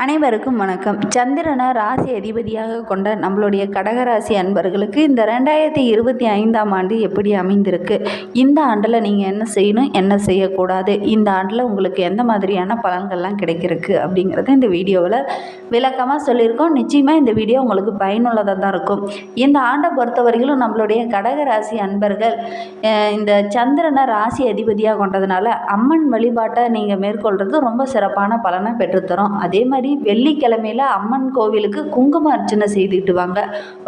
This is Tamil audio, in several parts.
அனைவருக்கும் வணக்கம். சந்திரனை ராசி அதிபதியாக கொண்ட நம்மளுடைய கடகராசி அன்பர்களுக்கு இந்த ரெண்டாயிரத்தி இருபத்தி ஐந்தாம் ஆண்டு எப்படி அமைந்திருக்கு? இந்த ஆண்டில் நீங்கள் என்ன செய்யணும் என்ன செய்யக்கூடாது? இந்த ஆண்டில் உங்களுக்கு எந்த மாதிரியான பலன்கள்லாம் கிடைக்கிறதுக்கு அப்படிங்கிறத இந்த வீடியோவில் விளக்கமாக சொல்லியிருக்கோம். நிச்சயமாக இந்த வீடியோ உங்களுக்கு பயனுள்ளதாக தான் இருக்கும். இந்த ஆண்டை பொறுத்தவரையிலும் நம்மளுடைய கடகராசி அன்பர்கள் இந்த சந்திரனை ராசி அதிபதியாக கொண்டதுனால அம்மன் வழிபாட்டை நீங்கள் மேற்கொள்கிறது ரொம்ப சிறப்பான பலனை பெற்றுத்தரும். அதே மாதிரி வெள்ளிக்கிழமையில அம்மன் கோவிலுக்கு குங்கும அர்ச்சனை செய்துக்கிட்டு வாங்க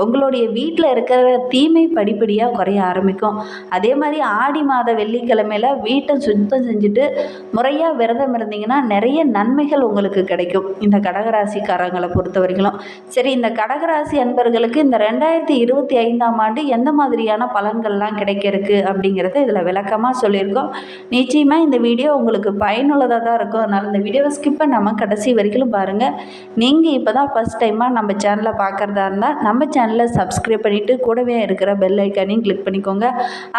உங்களுடைய வீட்டில் இருக்கிற தீமை படிப்படியாக குறைய ஆரம்பிக்கும். அதே மாதிரி ஆடி மாத வெள்ளிக்கிழமையில் வீட்டை சுத்தம் செஞ்சுட்டு முறையாக விரதம் இருந்தீங்கன்னா நிறைய நன்மைகள் உங்களுக்கு கிடைக்கும். இந்த கடகராசிக்காரங்களை பொறுத்த வரைக்கும் சரி இந்த கடகராசி அன்பர்களுக்கு இந்த ரெண்டாயிரத்தி இருபத்தி ஐந்தாம் ஆண்டு எந்த மாதிரியான பலன்கள்லாம் கிடைக்க இருக்கு அப்படிங்கிறத இதில் விளக்கமாக சொல்லியிருக்கோம். நிச்சயமாக இந்த வீடியோ உங்களுக்கு பயனுள்ளதாக தான் இருக்கும். அதனால் இந்த வீடியோவை ஸ்கிப் பண்ணாமல் கடைசி வரைக்கும் பாருங்கள் பாருங்கள் நீங்கள் இப்போ தான் ஃபஸ்ட் டைமாக நம்ம சேனலை பார்க்குறதா இருந்தால் நம்ம சேனலை சப்ஸ்கிரைப் பண்ணிவிட்டு கூடவே இருக்கிற பெல் ஐக்கானையும் கிளிக் பண்ணிக்கோங்க.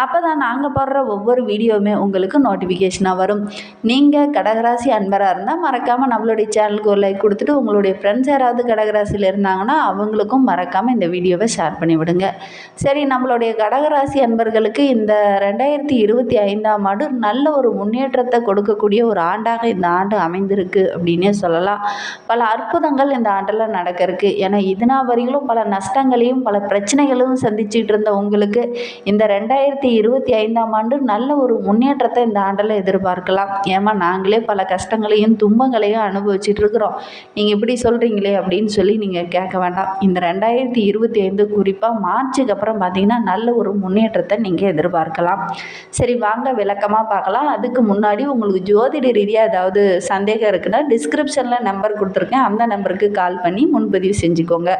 அப்போ தான் நாங்கள் போடுற ஒவ்வொரு வீடியோவுமே உங்களுக்கு நோட்டிஃபிகேஷனாக வரும். நீங்கள் கடகராசி அன்பராக இருந்தால் மறக்காமல் நம்மளுடைய சேனலுக்கு ஒரு லைக் கொடுத்துட்டு உங்களுடைய ஃப்ரெண்ட்ஸ் யாராவது கடகராசியில் இருந்தாங்கன்னா அவங்களுக்கும் மறக்காமல் இந்த வீடியோவை ஷேர் பண்ணிவிடுங்க சரி நம்மளுடைய கடகராசி அன்பர்களுக்கு இந்த ரெண்டாயிரத்தி இருபத்தி ஐந்தாம் ஆண்டு நல்ல ஒரு முன்னேற்றத்தை கொடுக்கக்கூடிய ஒரு ஆண்டாக இந்த ஆண்டு அமைந்திருக்கு அப்படின்னே சொல்லலாம். பல அற்புதங்கள் இந்த ஆண்டில் நடக்க இருக்கு ஏன்னா இதுனா வரையிலும் பல நஷ்டங்களையும் பல பிரச்சனைகளும் சந்திச்சுட்டு இருந்த உங்களுக்கு இந்த ரெண்டாயிரத்தி இருபத்தி ஐந்தாம் ஆண்டு நல்ல ஒரு முன்னேற்றத்தை இந்த ஆண்டில் எதிர்பார்க்கலாம். ஏமா நாங்களே பல கஷ்டங்களையும் துன்பங்களையும் அனுபவிச்சுட்டு இருக்கிறோம். நீங்கள் இப்படி சொல்கிறீங்களே அப்படின்னு சொல்லி நீங்கள் கேட்க வேண்டாம். இந்த ரெண்டாயிரத்தி இருபத்தி ஐந்து குறிப்பாக மார்ச்சுக்கு அப்புறம் பார்த்தீங்கன்னா நல்ல ஒரு முன்னேற்றத்தை நீங்கள் எதிர்பார்க்கலாம். சரி வாங்க விளக்கமாக பார்க்கலாம். அதுக்கு முன்னாடி உங்களுக்கு ஜோதிட ரீதியாக ஏதாவது சந்தேகம் இருக்குன்னா டிஸ்கிரிப்ஷனில் நம்பர் கொடுத்துருக்கேன். அந்த நம்பருக்கு கால் பண்ணி முன்பதிவு செஞ்சுக்கோங்க.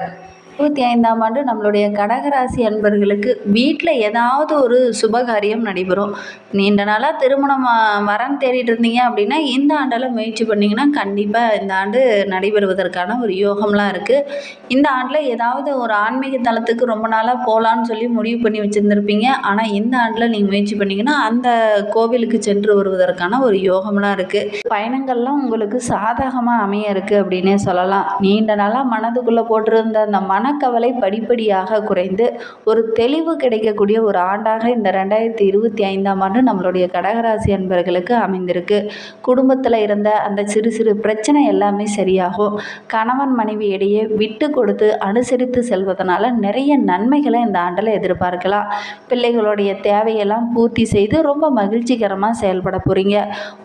இருபத்தி ஐந்தாம் ஆண்டு நம்மளுடைய கடகராசி அன்பர்களுக்கு வீட்டில் ஏதாவது ஒரு சுபகாரியம் நடைபெறும். நீண்ட நாளாக திருமணம் வரன் தேடிட்டு இருந்தீங்க அப்படின்னா இந்த ஆண்டில் முயற்சி பண்ணிங்கன்னா கண்டிப்பாக இந்த ஆண்டு நடைபெறுவதற்கான ஒரு யோகம்லாம் இருக்குது இந்த ஆண்டில் ஏதாவது ஒரு ஆன்மீக தளத்துக்கு ரொம்ப நாளாக போகலான்னு சொல்லி முடிவு பண்ணி வச்சுருந்துருப்பீங்க. ஆனால் இந்த ஆண்டில் நீங்கள் முயற்சி பண்ணிங்கன்னா அந்த கோவிலுக்கு சென்று வருவதற்கான ஒரு யோகம்லாம் இருக்குது பயணங்கள்லாம் உங்களுக்கு சாதகமாக அமைய இருக்குது அப்படின்னே சொல்லலாம். நீண்ட நாளாக மனதுக்குள்ளே போட்டிருந்த அந்த மன மனக்கவலை படிப்படியாக குறைந்து ஒரு தெளிவு கிடைக்கக்கூடிய ஒரு ஆண்டாக இந்த ரெண்டாயிரத்தி இருபத்தி ஐந்தாம் ஆண்டு நம்மளுடைய கடகராசி அன்பர்களுக்கு அமைந்திருக்கு. குடும்பத்தில் இருந்த அந்த சிறு சிறு பிரச்சனை எல்லாமே சரியாகும். கணவன் மனைவி இடையே விட்டு கொடுத்து அனுசரித்து செல்வதனால நிறைய நன்மைகளை இந்த ஆண்டில் எதிர்பார்க்கலாம். பிள்ளைகளுடைய தேவையெல்லாம் பூர்த்தி செய்து ரொம்ப மகிழ்ச்சிகரமாக செயல்பட போகிறீங்க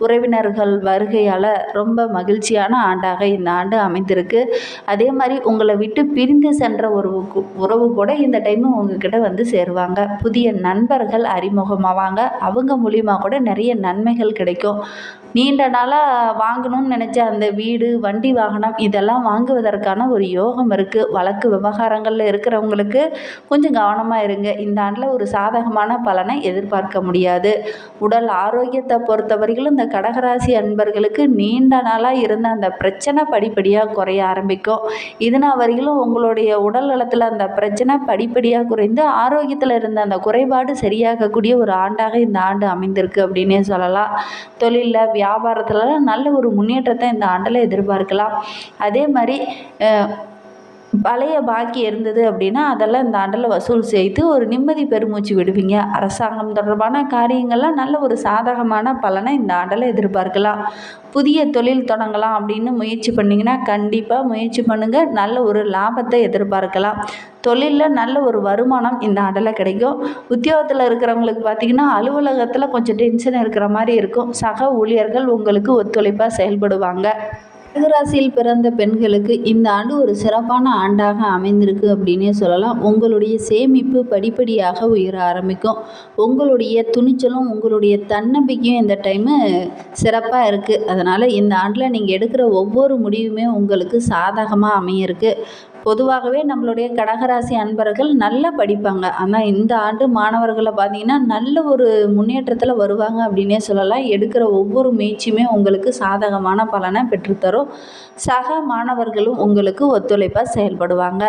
உறவினர்கள் வருகையால் ரொம்ப மகிழ்ச்சியான ஆண்டாக இந்த ஆண்டு அமைந்திருக்கு. அதே மாதிரி உங்களை விட்டு பிரிந்து சென்ற ஒரு உறவு கூட இந்த டைமு உங்ககிட்ட வந்து சேருவாங்க. புதிய நண்பர்கள் அறிமுகமாவாங்க. அவங்க மூலியமாக கூட நிறைய நன்மைகள் கிடைக்கும். நீண்ட நாளாக வாங்கணும்னு நினச்ச அந்த வீடு வண்டி வாகனம் இதெல்லாம் வாங்குவதற்கான ஒரு யோகம் இருக்குது வழக்கு விவகாரங்களில் இருக்கிறவங்களுக்கு கொஞ்சம் கவனமாக இருங்க. இந்த ஆண்டில் ஒரு சாதகமான பலனை எதிர்பார்க்க முடியாது. உடல் ஆரோக்கியத்தை பொறுத்தவரையிலும் இந்த கடகராசி அன்பர்களுக்கு நீண்ட நாளாக இருந்த அந்த பிரச்சனை படிப்படியாக குறைய ஆரம்பிக்கும். இதனால் வரையிலும் உங்களுடைய உடல் நலத்தில் அந்த பிரச்சனை படிப்படியாக குறைந்து ஆரோக்கியத்தில் இருந்த அந்த குறைபாடு சரியாகக்கூடிய ஒரு ஆண்டாக இந்த ஆண்டு அமைந்திருக்கு அப்படின்னே சொல்லலாம். தொழிலில் வியாபாரத்துலலாம் நல்ல ஒரு முன்னேற்றத்தை இந்த ஆண்டில் எதிர்பார்க்கலாம். அதே மாதிரி பழைய பாக்கி இருந்தது அப்படின்னா அதெல்லாம் இந்த ஆண்டில் வசூல் செய்து ஒரு நிம்மதி பெருமூச்சு விடுவீங்க. அரசாங்கம் தொடர்பான காரியங்கள்லாம் நல்ல ஒரு சாதகமான பலனை இந்த ஆண்டில் எதிர்பார்க்கலாம். புதிய தொழில் தொடங்கலாம் அப்படின்னு முயற்சி பண்ணிங்கன்னா கண்டிப்பாக முயற்சி பண்ணுங்கள் நல்ல ஒரு லாபத்தை எதிர்பார்க்கலாம். தொழிலில் நல்ல ஒரு வருமானம் இந்த ஆண்டில் கிடைக்கும். உத்தியோகத்தில் இருக்கிறவங்களுக்கு பார்த்திங்கன்னா அலுவலகத்தில் கொஞ்சம் டென்ஷன் இருக்கிற மாதிரி இருக்கும். சக ஊழியர்கள் உங்களுக்கு ஒத்துழைப்பாக செயல்படுவாங்க. கடகராசியில் பிறந்த பெண்களுக்கு இந்த ஆண்டு ஒரு சிறப்பான ஆண்டாக அமைந்திருக்கு அப்படின்னே சொல்லலாம். உங்களுடைய சேமிப்பு படிப்படியாக உயர ஆரம்பிக்கும். உங்களுடைய துணிச்சலும் உங்களுடைய தன்னம்பிக்கையும் இந்த டைமு சிறப்பாக இருக்குது அதனால் இந்த ஆண்டில் நீங்கள் எடுக்கிற ஒவ்வொரு முடிவுமே உங்களுக்கு சாதகமாக அமையிருக்கு. பொதுவாகவே நம்மளுடைய கடகராசி அன்பர்கள் நல்லா படிப்பாங்க. ஆனால் இந்த ஆண்டு மாணவர்களை பார்த்தீங்கன்னா நல்ல ஒரு முன்னேற்றத்தில் வருவாங்க அப்படின்னே சொல்லலாம். எடுக்கிற ஒவ்வொரு முயற்சியுமே உங்களுக்கு சாதகமான பலனை பெற்றுத்தரும். சக மாணவர்களும் உங்களுக்கு ஒத்துழைப்பாக செயல்படுவாங்க.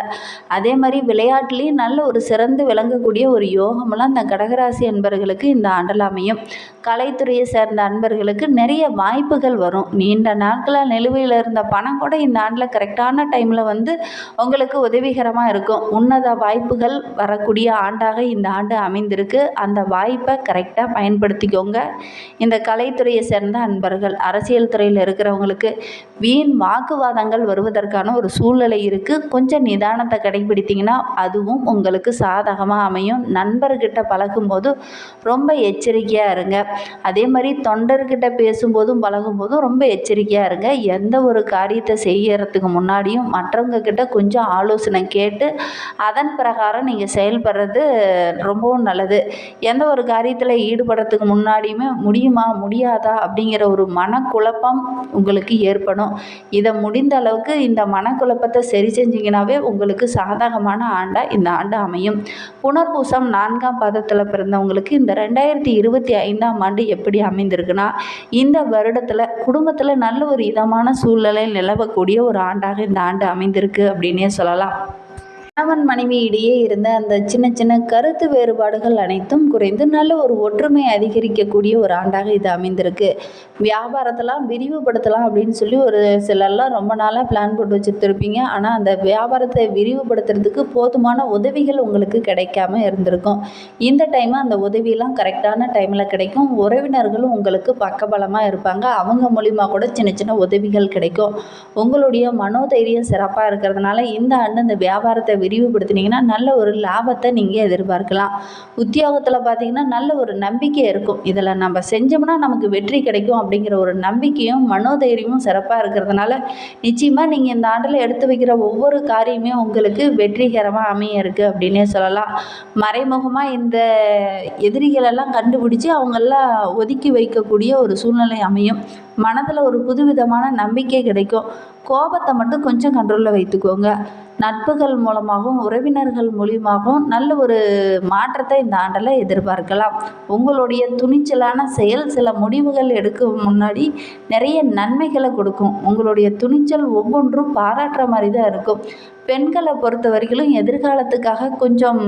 அதே மாதிரி விளையாட்டுலேயும் நல்ல ஒரு சிறந்து விளங்கக்கூடிய ஒரு யோகமெல்லாம் இந்த கடகராசி அன்பர்களுக்கு இந்த ஆண்டில் அமையும். கலைத்துறையை சேர்ந்த அன்பர்களுக்கு நிறைய வாய்ப்புகள் வரும். நீண்ட நாட்களாக நிலுவையில் இருந்த பணம் கூட இந்த ஆண்டில் கரெக்டான டைமில் வந்து உங்களுக்கு உதவிகரமாக இருக்கும். உன்னத வாய்ப்புகள் வரக்கூடிய ஆண்டாக இந்த ஆண்டு அமைந்திருக்கு. அந்த வாய்ப்பை கரெக்டாக பயன்படுத்திக்கோங்க. இந்த கலைத்துறையை சேர்ந்த அன்பர்கள் அரசியல் துறையில் இருக்கிறவங்களுக்கு வீண் வாக்குவாதங்கள் வருவதற்கான ஒரு சூழ்நிலை இருக்குது கொஞ்சம் நிதானத்தை கடைபிடித்தீங்கன்னா அதுவும் உங்களுக்கு சாதகமாக அமையும். நண்பர்கிட்ட பழகும்போது ரொம்ப எச்சரிக்கையாக இருங்க. அதே மாதிரி தொண்டர்கிட்ட பேசும்போதும் பழகும்போதும் ரொம்ப எச்சரிக்கையாக இருங்க. எந்த ஒரு காரியத்தை செய்யறதுக்கு முன்னாடியும் மற்றவங்க கிட்ட கொஞ்சம் கொஞ்சம் ஆலோசனை கேட்டு அதன் பிரகாரம் நீங்கள் செயல்படுறது ரொம்பவும் நல்லது. எந்த ஒரு காரியத்தில் ஈடுபடுறதுக்கு முன்னாடியுமே முடியுமா முடியாதா அப்படிங்கிற ஒரு மனக்குழப்பம் உங்களுக்கு ஏற்படும். இதை முடிந்த அளவுக்கு இந்த மனக்குழப்பத்தை சரி செஞ்சிங்கனாவே உங்களுக்கு சாதகமான ஆண்டாக இந்த ஆண்டு அமையும். புனர்பூசம் நான்காம் பாதத்தில் பிறந்தவங்களுக்கு இந்த ரெண்டாயிரத்தி இருபத்தி ஐந்தாம் ஆண்டு எப்படி அமைந்திருக்குன்னா இந்த வருடத்தில் குடும்பத்தில் நல்ல ஒரு இதமான சூழ்நிலை நிலவக்கூடிய ஒரு ஆண்டாக இந்த ஆண்டு அமைந்திருக்கு அப்படின்னு சொல்லலாம் கணவன் மனைவி இடையே இருந்த அந்த சின்ன சின்ன கருத்து வேறுபாடுகள் அனைத்தும் குறைந்து நல்ல ஒரு ஒற்றுமை அதிகரிக்கக்கூடிய ஒரு ஆண்டாக இது அமைந்திருக்கு. வியாபாரத்தெல்லாம் விரிவுபடுத்தலாம் அப்படின்னு சொல்லி ஒரு சிலர்லாம் ரொம்ப நாளாக பிளான் போட்டு வச்சுருந்துருப்பீங்க. ஆனால் அந்த வியாபாரத்தை விரிவுபடுத்துறதுக்கு போதுமான உதவிகள் உங்களுக்கு கிடைக்காம இருந்திருக்கும். இந்த டைம் அந்த உதவியெல்லாம் கரெக்டான டைமில் கிடைக்கும். உறவினர்களும் உங்களுக்கு பக்கபலமாக இருப்பாங்க. அவங்க மூலிமா கூட சின்ன சின்ன உதவிகள் கிடைக்கும். உங்களுடைய மனோதைரியம் சிறப்பாக இருக்கிறதுனால இந்த ஆண்டு இந்த வியாபாரத்தை விரிவுபடுத்தினீங்கன்னா நல்ல ஒரு லாபத்தை நீங்கள் எதிர்பார்க்கலாம். உத்தியோகத்தில் பார்த்தீங்கன்னா நல்ல ஒரு நம்பிக்கை இருக்கும். இதில் நம்ம செஞ்சோம்னா நமக்கு வெற்றி கிடைக்கும் அப்படிங்கிற ஒரு நம்பிக்கையும் மனோதைரியமும் சிறப்பாக இருக்கிறதுனால நிச்சயமாக நீங்கள் இந்த ஆண்டில் எடுத்து வைக்கிற ஒவ்வொரு காரியமே உங்களுக்கு வெற்றிகரமாக அமைய இருக்குது அப்படின்னே சொல்லலாம். மறைமுகமாக இந்த எதிரிகளெல்லாம் கண்டுபிடிச்சி அவங்களெல்லாம் ஒதுக்கி வைக்கக்கூடிய ஒரு சூழ்நிலை அமையும். மனதில் ஒரு புதுவிதமான நம்பிக்கை கிடைக்கும். கோபத்தை மட்டும் கொஞ்சம் கண்ட்ரோலில் வைத்துக்கோங்க. நட்புகள் மூலமாக மூலியமாகவும் உறவினர்கள் மூலியமாகவும் நல்ல ஒரு மாற்றத்தை இந்த ஆண்டில் எதிர்பார்க்கலாம். உங்களுடைய துணிச்சலான செயல் சில முடிவுகள் எடுக்க முன்னாடி நிறைய நன்மைகளை கொடுக்கும். உங்களுடைய துணிச்சல் ஒவ்வொன்றும் பாராட்டுற மாதிரி தான் இருக்கும். பெண்களை பொறுத்த வரைக்கும் எதிர்காலத்துக்காக கொஞ்சம்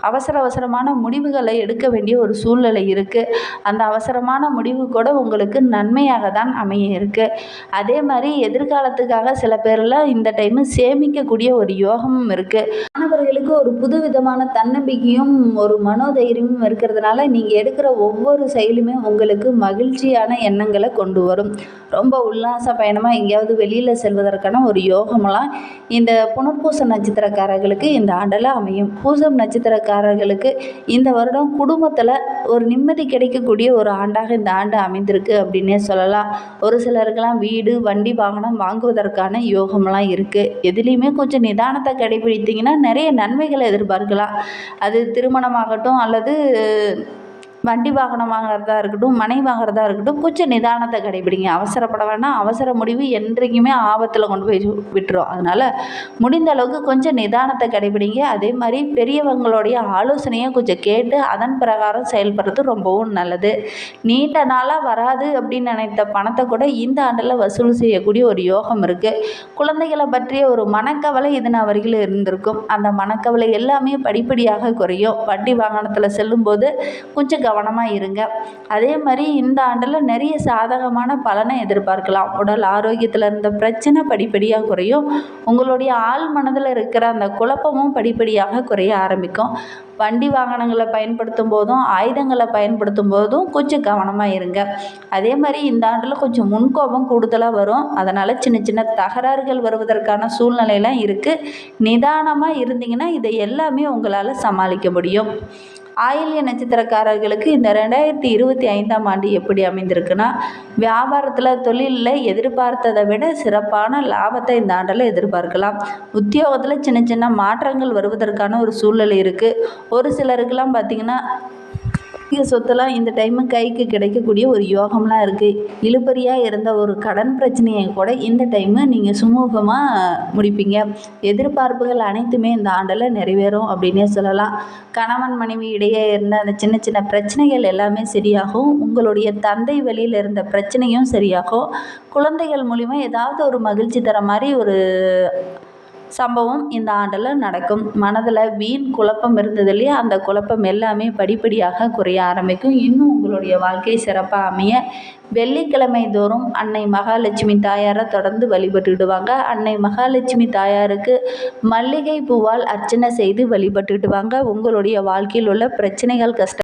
அவசர அவசரமான முடிவுகளை எடுக்க வேண்டிய ஒரு சூழ்நிலை இருக்குது அந்த அவசரமான முடிவு கூட உங்களுக்கு நன்மையாக தான் அமைய இருக்குது அதே மாதிரி எதிர்காலத்துக்காக சில பேரில் இந்த டைமு சேமிக்கக்கூடிய ஒரு யோகமும் இருக்குது மாணவர்களுக்கு ஒரு புது விதமான தன்னம்பிக்கையும் ஒரு மனோதைரியமும் இருக்கிறதுனால நீங்கள் எடுக்கிற ஒவ்வொரு செயலுமே உங்களுக்கு மகிழ்ச்சியான எண்ணங்களை கொண்டு வரும். ரொம்ப உல்லாச பயணமாக எங்கேயாவது வெளியில் செல்வதற்கான ஒரு யோகமெல்லாம் இந்த புனர்பூச நட்சத்திரக்காரர்களுக்கு இந்த ஆண்டில் அமையும். பூசம் நட்சத்திரக்காரர்களுக்கு இந்த வருடம் குடும்பத்தில் ஒரு நிம்மதி கிடைக்கக்கூடிய ஒரு ஆண்டாக இந்த ஆண்டு அமைந்திருக்கு அப்படின்னே சொல்லலாம். ஒரு சிலருக்கெல்லாம் வீடு வண்டி வாகனம் வாங்குவதற்கான யோகம்லாம் இருக்குது எதுலேயுமே கொஞ்சம் நிதானத்தை கடைபிடித்தீங்கன்னா நிறைய நன்மைகளை எதிர்பார்க்கலாம். அது திருமணமாகட்டும் அல்லது வண்டி வாகனம் வாங்குறதா இருக்கட்டும் மனை வாங்குறதா இருக்கட்டும் கொஞ்சம் நிதானத்தை கடைபிடிங்க. அவசரப்பட வேண்டாம் அவசர முடிவு என்றைக்குமே ஆபத்தில் கொண்டு போய் விட்டுரும். அதனால் முடிந்த அளவுக்கு கொஞ்சம் நிதானத்தை கடைபிடிங்க. அதே மாதிரி பெரியவங்களுடைய ஆலோசனையை கொஞ்சம் கேட்டு அதன் பிரகாரம் செயல்படுறது ரொம்பவும் நல்லது. நீண்ட நாளாக வராது அப்படின்னு நினைத்த பணத்தை கூட இந்த ஆண்டில் வசூல் செய்யக்கூடிய ஒரு யோகம் இருக்குது குழந்தைகளை பற்றிய ஒரு மனக்கவலை இது நான் வரைக்கும் இருந்திருக்கும். அந்த மனக்கவலை எல்லாமே படிப்படியாக குறையும். வண்டி வாகனத்தில் செல்லும்போது கொஞ்சம் கவனமாக இருங்க. அதே மாதிரி இந்த ஆண்டில் நிறைய சாதகமான பலனை எதிர்பார்க்கலாம். உடல் ஆரோக்கியத்தில் இருந்த பிரச்சனை படிப்படியாக குறையும். உங்களுடைய ஆள் மனதில் இருக்கிற அந்த குழப்பமும் படிப்படியாக குறைய ஆரம்பிக்கும். வண்டி வாகனங்களை பயன்படுத்தும் போதும் ஆயுதங்களை பயன்படுத்தும் போதும் கொஞ்சம் கவனமாக இருங்க. அதே மாதிரி இந்த ஆண்டில் கொஞ்சம் முன்கோபம் கூடுதலாக வரும். அதனால் சின்ன சின்ன தகராறுகள் வருவதற்கான சூழ்நிலையெல்லாம் இருக்குது நிதானமாக இருந்தீங்கன்னா இதை எல்லாமே உங்களால் சமாளிக்க முடியும். ஆயில்ய நட்சத்திரக்காரர்களுக்கு இந்த ரெண்டாயிரத்தி இருபத்தி ஐந்தாம் ஆண்டு எப்படி அமைந்திருக்குன்னா வியாபாரத்தில் தொழிலில் எதிர்பார்த்ததை விட சிறப்பான லாபத்தை இந்த ஆண்டில் எதிர்பார்க்கலாம். உத்தியோகத்தில் சின்ன சின்ன மாற்றங்கள் வருவதற்கான ஒரு சூழ்நிலை இருக்குது ஒரு சிலருக்கெல்லாம் பார்த்திங்கன்னா பூர்வீக சொத்தெல்லாம் இந்த டைமு கைக்கு கிடைக்கக்கூடிய ஒரு யோகம்லாம் இருக்குது இழுபறியாக இருந்த ஒரு கடன் பிரச்சனையை கூட இந்த டைமு நீங்கள் சுமூகமாக முடிப்பீங்க. எதிர்பார்ப்புகள் அனைத்துமே இந்த ஆண்டில் நிறைவேறும் அப்படின்னே சொல்லலாம். கணவன் மனைவி இடையே இருந்த அந்த சின்ன சின்ன பிரச்சனைகள் எல்லாமே சரியாகும். உங்களுடைய தந்தை வழியில் இருந்த பிரச்சனையும் சரியாகும். குழந்தைகள் மூலிமா ஏதாவது ஒரு மகிழ்ச்சி தர மாதிரி ஒரு சம்பவம் இந்த ஆண்டில் நடக்கும். மனதில் வீண் குழப்பம் இருந்தது இல்லையா? அந்த குழப்பம் எல்லாமே படிப்படியாக குறைய ஆரம்பிக்கும். இன்னும் உங்களுடைய வாழ்க்கை சிறப்பாக அமைய வெள்ளிக்கிழமை தோறும் அன்னை மகாலட்சுமி தாயாரை தொடர்ந்து வழிபட்டுடுவாங்க அன்னை மகாலட்சுமி தாயாருக்கு மல்லிகை பூவால் அர்ச்சனை செய்து வழிபட்டுடுவாங்க உங்களுடைய வாழ்க்கையில் உள்ள பிரச்சனைகள் கஷ்டம்